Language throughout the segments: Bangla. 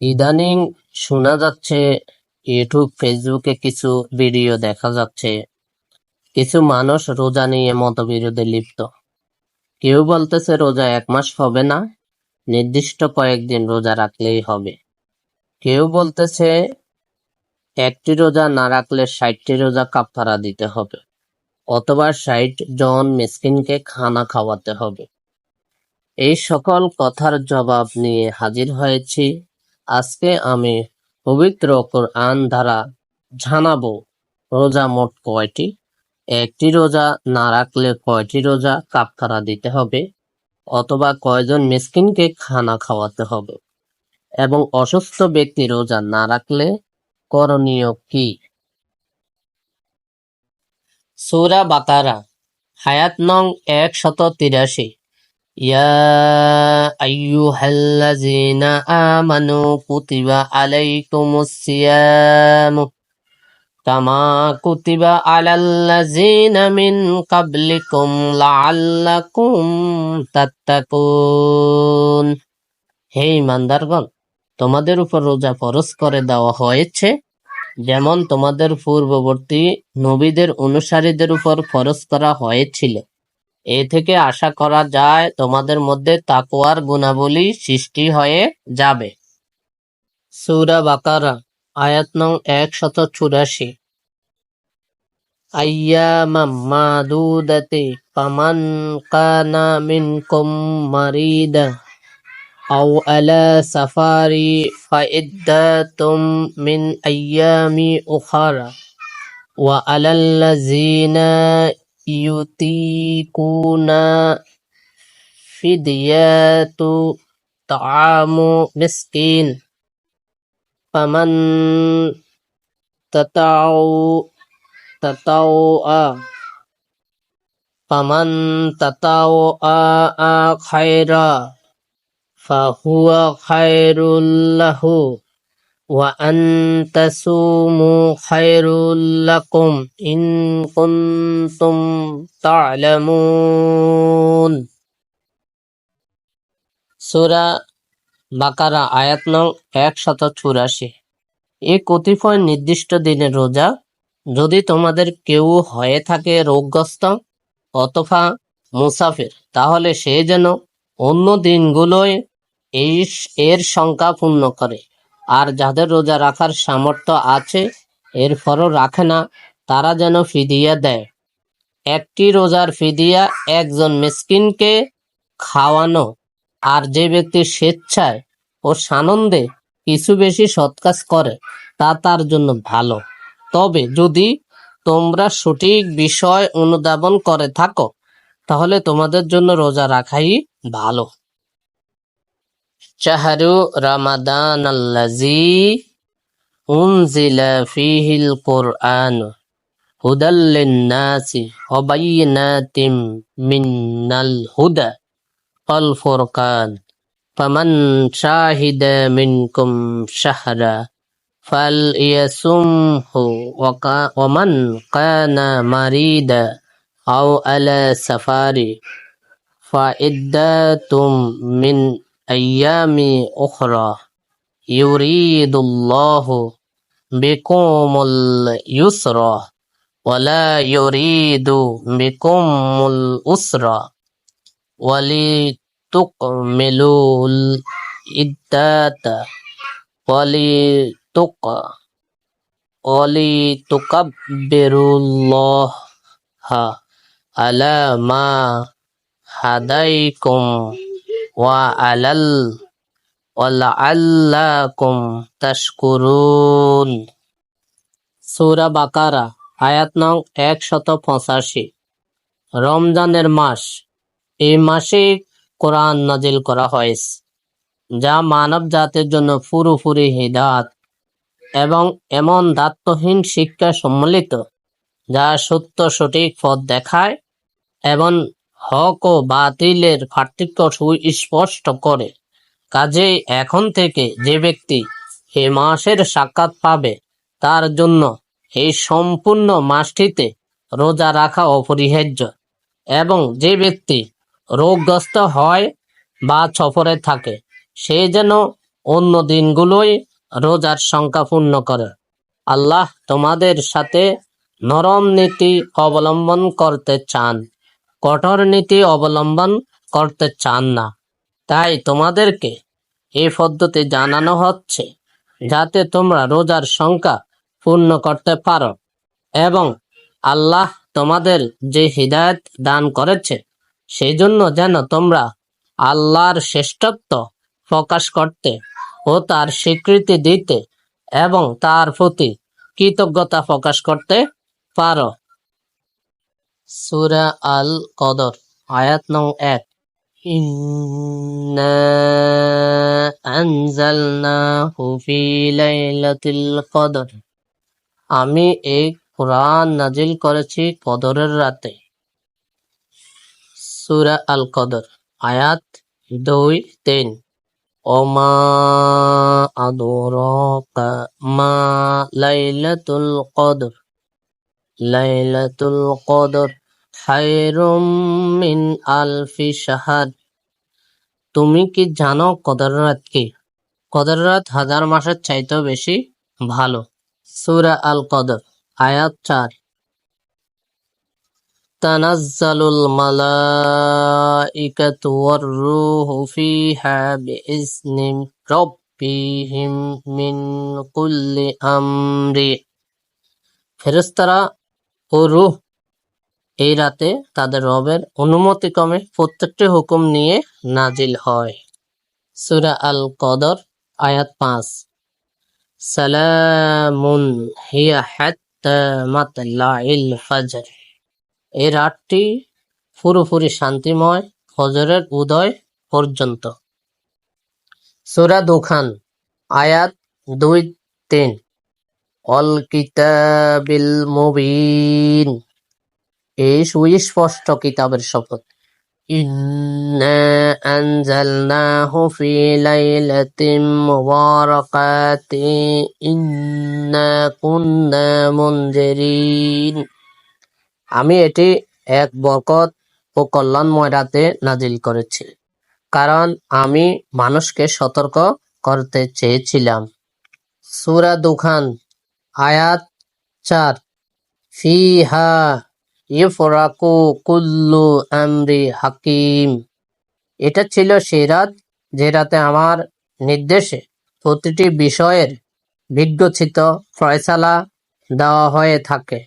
ইদানিং শোনা যাচ্ছে, ইউটিউব, ফেসবুকে কিছু ভিডিও দেখা যাচ্ছে। কিছু মানুষ রোজা নিয়ে মতবিরোধে লিপ্ত। কেউ বলতেছে রোজা এক মাস হবে না, নির্দিষ্ট কয়েকদিন রোজা রাখলেই হবে। কেউ বলতেছে একটি রোজা না রাখলে ষাটটি রোজা কাফারা দিতে হবে, অথবা ষাট জন মিসকিনকে খানা খাওয়াতে হবে। এই সকল কথার জবাব নিয়ে হাজির হয়েছি। আজকে আমি পবিত্র কোরআন দ্বারা জানাব রোজা মোট কয়টি? একটি রোজা না রাখলে কয়টি রোজা কাফারা দিতে হবে? অথবা কয়জন মিসকিনকে খানা খাওয়াতে হবে? এবং অসুস্থ ব্যক্তি রোজা না রাখলে করণীয় কি? সূরা বাকারা, হায়াত নং এক শত তিরাশি ইয়া আইয়ুহাল্লাযীনা আমানু কুতিবা আলাইকুমুস সিয়ামু কামা কুতিবা আলাল্লাযীনা মিন ক্বাবলিকুম লাআল্লাকুম তাত্তাকুন হে ইমানদারগণ, তোমাদের উপর রোজা ফরজ করে দেওয়া হয়েছে, যেমন তোমাদের পূর্ববর্তী নবীদের অনুসারীদের উপর ফরজ করা হয়েছিল। এ থেকে আশা করা যায় তোমাদের মধ্যে তাকুয়ার গুণাবলী সৃষ্টি হয়ে যাবে। সুরা বাকারা, আয়াত নং একশত চুরাশি। আইয়ামাম পামান কানা আলা সাফারি ওয়া يطيقون فدية طعام مسكين فمن تطوع تطوع فمن تطوع خيرا فهو خير له وأن تصوموا خير لكم إن كنتم تعلمون সূরা বাকারা আয়াত নং একশত চুরাশি এই কতিপয় নির্দিষ্ট দিনের রোজা যদি তোমাদের কেউ হয়ে থাকে রোগগ্রস্ত অথবা মুসাফির তাহলে সে যেন অন্য দিনগুলোয় এই এর সংখ্যা পূর্ণ করে আর যাদের রোজা রাখার সামর্থ্য আছে, এরপরও রাখে না, তারা যেন ফিদিয়া দেয়। একটি রোজার ফিদিয়া একজন মিসকিনকে খাওয়ানো আর যে ব্যক্তি স্বেচ্ছায় ও সানন্দে কিছু বেশি সৎকাজ করে, তা তার জন্য ভালো। তবে যদি তোমরা সঠিক বিষয় অনুধাবন করে থাকো, তাহলে তোমাদের জন্য রোজা রাখাই ভালো। شهر رمضان الذي أنزل فيه القرآن هدى للناس وبينات من الهدى والفرقان. فمن شاهد منكم شهرا فليصمه ومن كان مريدا أو على سفر فعدة من أيام أخرى يريد الله بكم اليسر ولا يريد بكم الأسر ولتكملوا الإدات ولتق ولتكبروا الله على ما هديكم ওয়া আলাল সূরা বাকারা, আয়াত নং একশত পঁচাশি। রমজানের মাস, এই মাসে কোরআন নাজিল করা হয়েছে, যা মানব জাতির জন্য পুরোপুরি হিদাত এবং এমন দায়িত্বহীন শিক্ষা সম্মিলিত, যা সত্য সঠিক পথ দেখায় এবং হক ও বাতিলের পার্থক্য সুস্পষ্ট করে। কাজেই এখন থেকে যে ব্যক্তি এ মাসের সাক্ষাৎ পাবে, তার জন্য এই সম্পূর্ণ মাসটিতে রোজা রাখা অপরিহার্য এবং যে ব্যক্তি রোগগ্রস্ত হয় বা সফরে থাকে, সে যেন অন্য দিনগুলোই রোজার সংখ্যা পূর্ণ করে। আল্লাহ তোমাদের সাথে নরম নীতি অবলম্বন করতে চান। কঠোর নীতি অবলম্বন করতে চান না। তাই তোমাদেরকে এই পদ্ধতি জানানো হচ্ছে, যাতে তোমরা রোজার সংখ্যা পূর্ণ করতে পারো এবং আল্লাহ তোমাদের যে হৃদায়ত দান করেছে সেই জন্য যেন তোমরা আল্লাহর শ্রেষ্ঠত্ব প্রকাশ করতে ও তার স্বীকৃতি দিতে এবং তার প্রতি কৃতজ্ঞতা প্রকাশ করতে পারো। সুরা আল কদর আয়াত নং এক। আমি এই কোরআন নাজিল করেছি কদরের রাতে। সুরা আল কদর আয়াত দুই, তিন। ওমা আদরাকা মা লাইলাতুল কদর। লাইলাতুল কদর খায়রুম মিন আলফি শাহার। তুমি কি জানো কদর রাত কি? কদর রাত হাজার মাসের চাইতেও বেশি ভালো। সূরা আল কদর, আয়াত চার। মালাইকাতু ওয়ার রূহু ফিহা বিইজনি রাব্বিহিম মিন কুল্লি আমরি। ফেরেশতারা ও রূহ, এই রাতে তাদের রবের অনুমতিক্রমে প্রত্যেকটি হুকুম নিয়ে নাজিল হয়। সূরা আল কদর আয়াত পাঁচ। সালামুন হিয়া ফাজর। এই রাতটি পুরোপুরি শান্তিময় ফজরের উদয় পর্যন্ত। সূরা দুখান, আয়াত দুই তিন। অল কিতাবিল মুবিন এই সুস্পষ্ট কিতাবের শপথ। ইন্না আনজালনাহু ফি লাইলাতিন মুবারাকাতিন ইন্না কুন্না মুনজিরিন। আমি এটি এক বরকত ও কল্যাণময় রাতে নাজিল করেছি, কারণ আমি মানুষকে সতর্ক করতে চেয়েছিলাম। সুরা দুখান আয়াত চার, ফিহা ইফরাকু কুল্লু আমরি হাকিম। এটা ছিল সেই রাত যে রাতে আমার নির্দেশে প্রতিটি বিষয়ের বিজ্ঞচিত ফয়সালা দেওয়া হয়ে থাকে।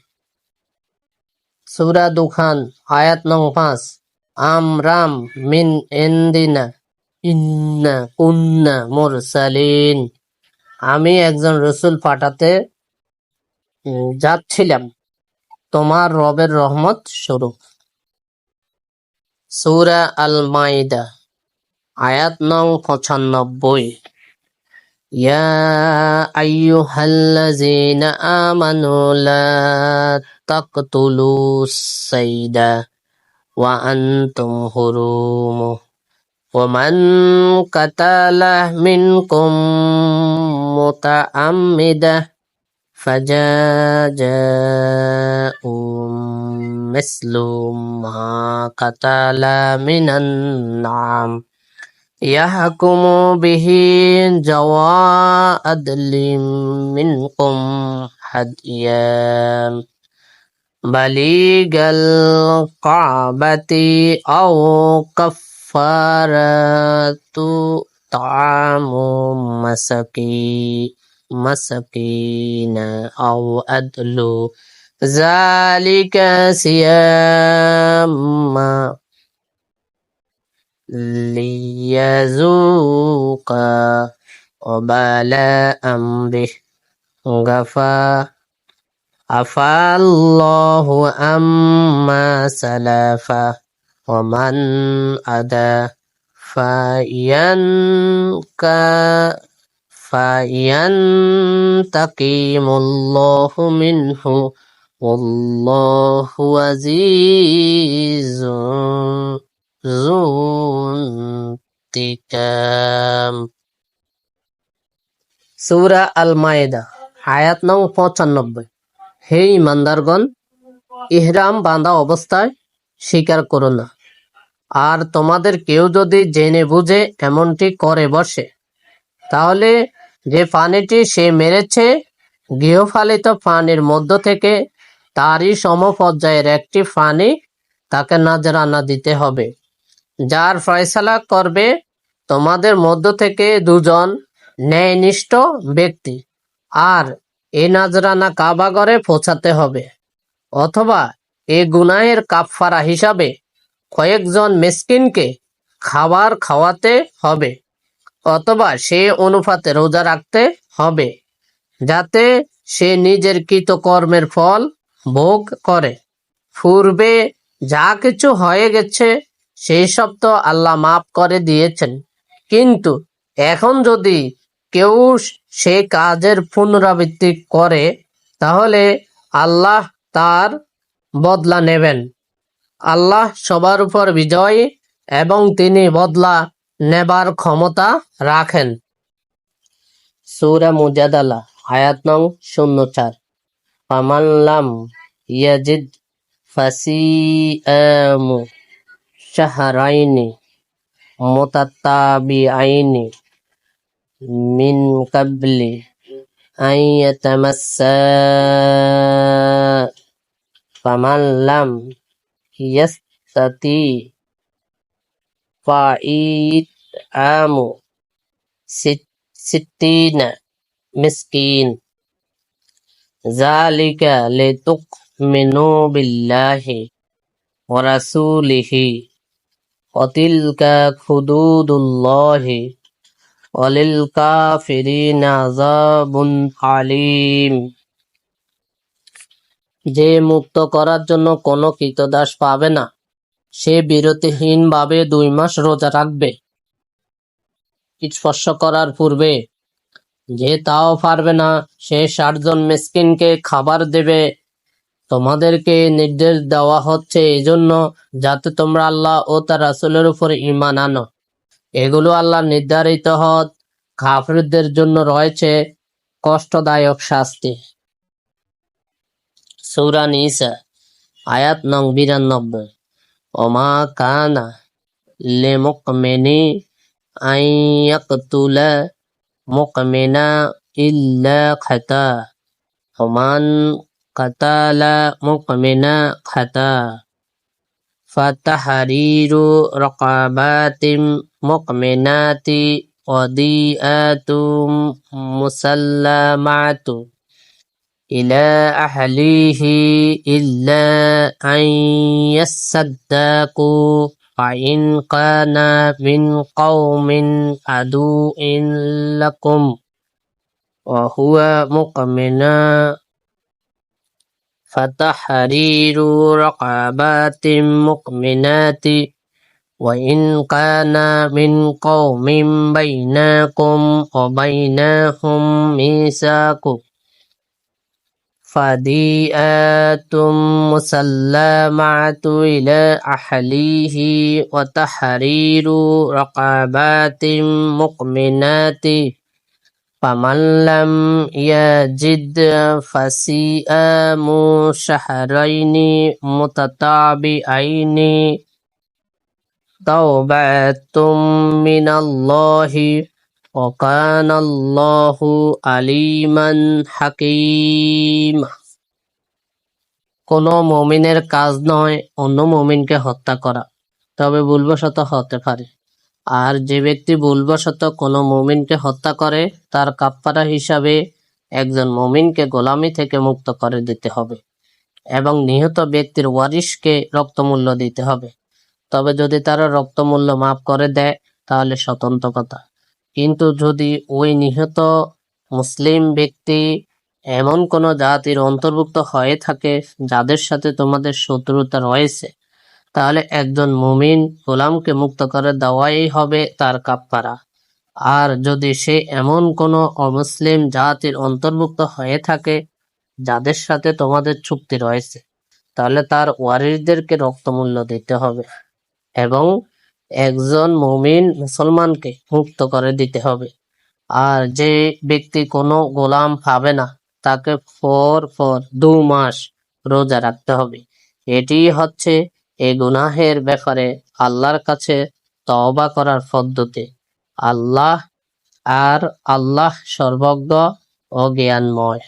সূরা দুখান, আয়াত নং পাঁচ, আমরাম মিন এন্দিনা ইন্না কুন্না মুরসালিন। আমি একজন রসুল পাঠাতে যাচ্ছিলাম তোমার রবের রহমত স্বরূপ সূরা আল মাইদা আয়াত নং পঁচানব্বই يا أيها الذين آمنوا لا تقتلوا الصيد وأنتم حرم ومن قتله منكم متعمدا فجزاء مثل ما قتل من النعم. يحكم به ذوى عدل منكم هديا. بليغ الكعبة أو كفارة طعام مسكين مسكين أو أدل ذلك صيام ليذوق وبال أمره. غفا عفا الله عما سلف ومن أدى فينك فينتقم الله منه والله عزيز ذو انتقام সূরা আল মায়েদা আয়াত নং পঁচানব্বই হে ইমানদারগণ ইহরাম বাঁধা অবস্থায় স্বীকার করো না আর তোমাদের কেউ যদি জেনে বুঝে এমনটি করে বসে তাহলে যে প্রাণীটি সে মেরেছে, গৃহপালিত প্রাণীর মধ্য থেকে তারই সমপর্যায়ের একটি প্রাণী তাকে নাজরানা দিতে হবে। যার ফয়সালা করবে তোমাদের মধ্য থেকে দুজন ন্যায়নিষ্ঠ ব্যক্তি, আর এই নাজরানা কাবাগরে পৌঁছাতে হবে। অথবা এ গুনাহের কাফফারা হিসাবে কয়েকজন মিসকিনকে খাবার খাওয়াতে হবে। অথবা সে অনুপাতে রোজা রাখতে হবে, যাতে সে নিজের কৃতকর্মের ফল ভোগ করে। পূর্বে যা কিছু হয়ে গেছে সেই সব তো আল্লাহ মাফ করে দিয়েছেন। কিন্তু এখন যদি কেউ সে কাজের পুনরাবৃত্তি করে, তাহলে আল্লাহ তার বদলা নেবেন। আল্লাহ সবার উপর বিজয় এবং তিনি বদলা নেবার ক্ষমতা রাখেন। সূরা মুজাদালা, আয়াত নং শূন্য চার ফামাল্লাম ইয়াজিদ ফাসিয়ামু শাহরাইনি মুতাতাবিআইনি মিন কাবলি আন ইয়াতামাসসা। ফামাল্লাম ইয়াস্তাতি ফাইতআমু সিত- সিত্তিনা মিসকিন ذلك لتؤمنوا بالله ورسوله وتلك حدود الله وللكافرين عذاب عليم যে মুক্ত করার জন্য কোনো কৃতদাস পাবে না সে বিরতিহীন ভাবে দুই মাস রোজা রাখবে। স্পর্শ করার পূর্বে যে তাও পারবে না, সে ষাটজন মিসকিনকে খাবার দেবে। তোমাদেরকে নির্দেশ দেওয়া হচ্ছে এজন্য যাতে তোমরা আল্লাহ ও তার রাসূলের উপর ঈমান আনো। এগুলো আল্লাহ নির্ধারিত হদ কাফিরদের জন্য রয়েছে কষ্টদায়ক শাস্তি। সূরা নিসা, আয়াত নং বিরানব্বই। ওমা কানা লিমুকমিনি আইয়াকতুলা মুকমিনা ইল্লা খাতা ওমান কাতালা মুকমিনা খাতা ফাতাহারিরু রকাবাতিম মুকমিনাতি ওয়াদিআতুম মুসাল্লামাতু إلى أهليه إلا أن يصدقوا فإن كان من قوم عدو لكم وهو مؤمنا فتحرير رقبات مؤمنات. وإن كان من قوم بينكم وبينهم ميثاق فديئة مسلمة إلى أهله وتحرير رقبات مؤمنات فمن لم يجد فصيام شهرين متتابعين توبة من الله وكان الله عليما حكيما কোনো মমিনের কাজ নয় অন্য মমিনকে হত্যা করা তবে ভুলবশত হতে পারে আর যে ব্যক্তি ভুলবশত কোনো মুমিনকে হত্যা করে তার কাফফারা হিসাবে একজন মুমিনকে গোলামি থেকে মুক্ত করে দিতে হবে এবং নিহত ব্যক্তির ওয়ারিশকে রক্তমূল্য দিতে হবে তবে যদি তারা রক্তমূল্য মাফ করে দেয় তাহলে স্বতন্ত্র কথা কিন্তু যদি ওই নিহত মুসলিম ব্যক্তি এমন কোন জাতির অন্তর্ভুক্ত হয়ে থাকে যাদের সাথে তোমাদের শত্রুতা রয়েছে, তাহলে একজন মুমিন গোলামকে মুক্ত করে দেওয়াই হবে তার কাপ্পারা আর যদি সে এমন কোনো অমুসলিম জাতির অন্তর্ভুক্ত হয়ে থাকে যাদের সাথে তোমাদের চুক্তি রয়েছে, তাহলে তার ওয়ারিসদেরকে রক্তমূল্য দিতে হবে এবং একজন মুমিন মুসলমানকে মুক্ত করে দিতে হবে। আর যে ব্যক্তি কোনো গোলাম পাবে না, তাকে ফর ফর দু মাস রোজা রাখতে হবে। এটি হচ্ছে এ গুনাহের ব্যাপারে আল্লাহর কাছে তওবা করার পদ্ধতি। আল্লাহ আর আল্লাহ সর্বজ্ঞ ও জ্ঞানময়।